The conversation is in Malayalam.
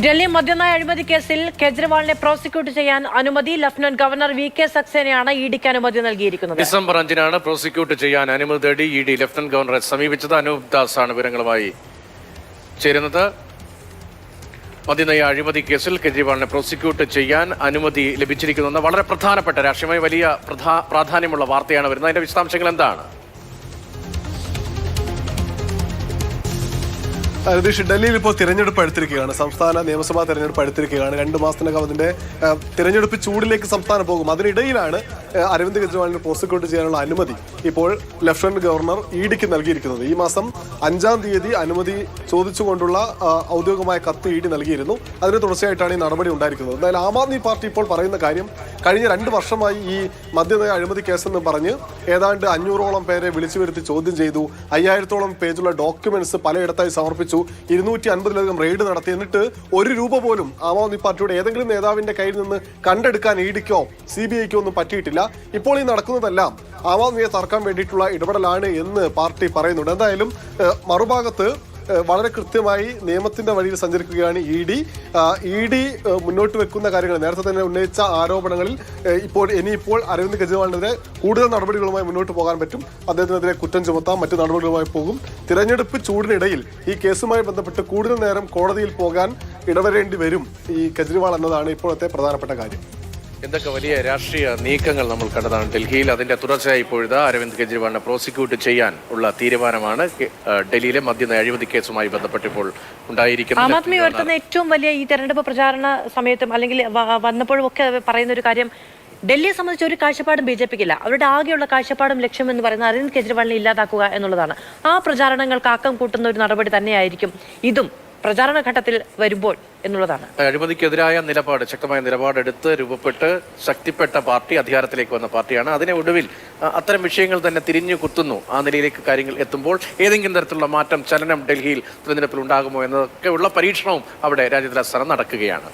ഡൽഹി മദ്യനയ അഴിമതി കേസിൽ കേജ്രിവാളിനെ പ്രോസിക്യൂട്ട് ചെയ്യാൻ അനുമതി ലഫ്റ്റനന്റ് ഗവർണർ വി കെ സക്സേനയാണ് ഇഡിക്ക് അനുമതി നൽകിയിരിക്കുന്നത്. ഡിസംബർ അഞ്ചിനാണ് പ്രോസിക്യൂട്ട് ചെയ്യാൻ അനുമതി തേടി ഇ ഡി ലഫ്റ്റനന്റ് ഗവർണറെ സമീപിച്ചത്. അനൂപ് ദാസ് ആണ് വിവരങ്ങളുമായി ചേരുന്നത്. മദ്യനയ അഴിമതി കേസിൽ കെജ്രിവാളിനെ പ്രോസിക്യൂട്ട് ചെയ്യാൻ അനുമതി ലഭിച്ചിരിക്കുന്നു വളരെ പ്രധാനപ്പെട്ട രാഷ്ട്രീയമായി വലിയ പ്രാധാന്യമുള്ള വാർത്തയാണ് വരുന്നത്. അതിന്റെ വിശദാംശങ്ങൾ എന്താണ്? രതീഷ് ഡൽഹിയിൽ ഇപ്പോൾ തിരഞ്ഞെടുപ്പ് അടുത്തിരിക്കുകയാണ്. സംസ്ഥാന നിയമസഭാ തിരഞ്ഞെടുപ്പ് അടുത്തിരിക്കുകയാണ്. രണ്ട് മാസത്തിനകം അതിന്റെ തിരഞ്ഞെടുപ്പ് ചൂടിലേക്ക് സംസ്ഥാനം പോകും. അതിനിടയിലാണ് അരവിന്ദ് കെജ്രിവാളിനെ പ്രോസിക്യൂട്ട് ചെയ്യാനുള്ള അനുമതി ഇപ്പോൾ ലഫ്റ്റനന്റ് ഗവർണർ ഇ ഡിക്ക് നൽകിയിരിക്കുന്നത്. ഈ മാസം അഞ്ചാം തീയതി അനുമതി ചോദിച്ചുകൊണ്ടുള്ള ഔദ്യോഗികമായ കത്ത് ഇ ഡി നൽകിയിരുന്നു. അതിന് തുടർച്ചയായിട്ടാണ് ഈ നടപടി ഉണ്ടായിരിക്കുന്നത്. എന്തായാലും ആം ആദ്മി പാർട്ടി ഇപ്പോൾ പറയുന്ന കാര്യം കഴിഞ്ഞ രണ്ട് വർഷമായി ഈ മദ്യനയ അഴിമതി കേസെന്ന് പറഞ്ഞ് ഏതാണ്ട് അഞ്ഞൂറോളം പേരെ വിളിച്ചു വരുത്തി ചോദ്യം ചെയ്തു. അയ്യായിരത്തോളം പേജുള്ള ഡോക്യുമെന്റ്സ് പലയിടത്തായി സമർപ്പിച്ചു. ഇരുന്നൂറ്റി അൻപതിലധികം റെയ്ഡ് നടത്തി. എന്നിട്ട് ഒരു രൂപ പോലും ആം ആദ്മി പാർട്ടിയുടെ ഏതെങ്കിലും നേതാവിന്റെ കയ്യിൽ നിന്ന് കണ്ടെടുക്കാൻ ഇ ഡിക്കോ സി ബി ഐക്കോ ഒന്നും പറ്റിയിട്ടില്ല. ഇപ്പോൾ ഈ നടക്കുന്നതെല്ലാം ആം ആദ്മിയെ തർക്കാൻ വേണ്ടിയിട്ടുള്ള ഇടപെടലാണ് എന്ന് പാർട്ടി പറയുന്നുണ്ട്. എന്തായാലും മറുഭാഗത്ത് വളരെ കൃത്യമായി നിയമത്തിന്റെ വഴിയിൽ സഞ്ചരിക്കുകയാണ് ഇ ഡി. ഇ ഡി മുന്നോട്ട് വെക്കുന്ന കാര്യങ്ങൾ നേരത്തെ തന്നെ ഉന്നയിച്ച ആരോപണങ്ങളിൽ ഇപ്പോൾ ഇനിയിപ്പോൾ അരവിന്ദ് കെജ്രിവാളിനെതിരെ കൂടുതൽ നടപടികളുമായി മുന്നോട്ട് പോകാൻ പറ്റും. അദ്ദേഹത്തിനെതിരെ കുറ്റം ചുമത്താം മറ്റു നടപടികളുമായി പോകും. തിരഞ്ഞെടുപ്പ് ചൂടിനിടയിൽ ഈ കേസുമായി ബന്ധപ്പെട്ട് കൂടുതൽ നേരം കോടതിയിൽ പോകാൻ ഇടവരേണ്ടി വരും ഈ കെജ്രിവാൾ എന്നതാണ് ഇപ്പോഴത്തെ പ്രധാനപ്പെട്ട കാര്യം. എന്തൊക്കെ വലിയ രാഷ്ട്രീയ നീക്കങ്ങൾ നമ്മൾ കണ്ടതാണ് ഡൽഹിയിൽ? അതിന്റെ തുടർച്ചയായി ഇപ്പോഴത്തെ അരവിന്ദ് കെജ്രിവാളിനെ പ്രോസിക്യൂട്ട് ചെയ്യാൻ ഉള്ള തീരുമാനമാണ് ഡൽഹിയിലെ മദ്യനയ അഴിമതി കേസുമായി ബന്ധപ്പെട്ട് ഇപ്പോൾ ആം ഉണ്ടായിരിക്കുന്നത് ആദ്മി ഉയർത്തുന്ന ഏറ്റവും വലിയ ഈ തെരഞ്ഞെടുപ്പ് പ്രചാരണ സമയത്തും അല്ലെങ്കിൽ വന്നപ്പോഴും ഒക്കെ പറയുന്ന ഒരു കാര്യം ഡൽഹിയെ സംബന്ധിച്ച് ഒരു കാഴ്ചപ്പാടും ബി ജെ പിക്കില്ല. അവരുടെ ആകെയുള്ള കാഴ്ചപ്പാടും ലക്ഷ്യം എന്ന് പറയുന്നത് അരവിന്ദ് കെജ്രിവാളിനെ ഇല്ലാതാക്കുക എന്നുള്ളതാണ്. ആ പ്രചാരണങ്ങൾക്ക് ആക്കം കൂട്ടുന്ന ഒരു നടപടി തന്നെയായിരിക്കും ഇതും. പ്രചാരണ ഘട്ടത്തിൽ വരുമ്പോൾ എന്നുള്ളതാണ്. അഴിമതിക്കെതിരായ നിലപാട് ശക്തമായ നിലപാടെടുത്ത് രൂപപ്പെട്ട് ശക്തിപ്പെട്ട പാർട്ടി അധികാരത്തിലേക്ക് വന്ന പാർട്ടിയാണ്. അതിനെ ഒടുവിൽ അത്തരം വിഷയങ്ങൾ തന്നെ തിരിഞ്ഞു കുത്തുന്നു. ആ നിലയിലേക്ക് കാര്യങ്ങൾ എത്തുമ്പോൾ ഏതെങ്കിലും തരത്തിലുള്ള മാറ്റം ചലനം ഡൽഹിയിൽ തിരഞ്ഞെടുപ്പിൽ ഉണ്ടാകുമോ എന്നതൊക്കെയുള്ള പരീക്ഷണവും അവിടെ രാജ്യതലസ്ഥാനം നടക്കുകയാണ്.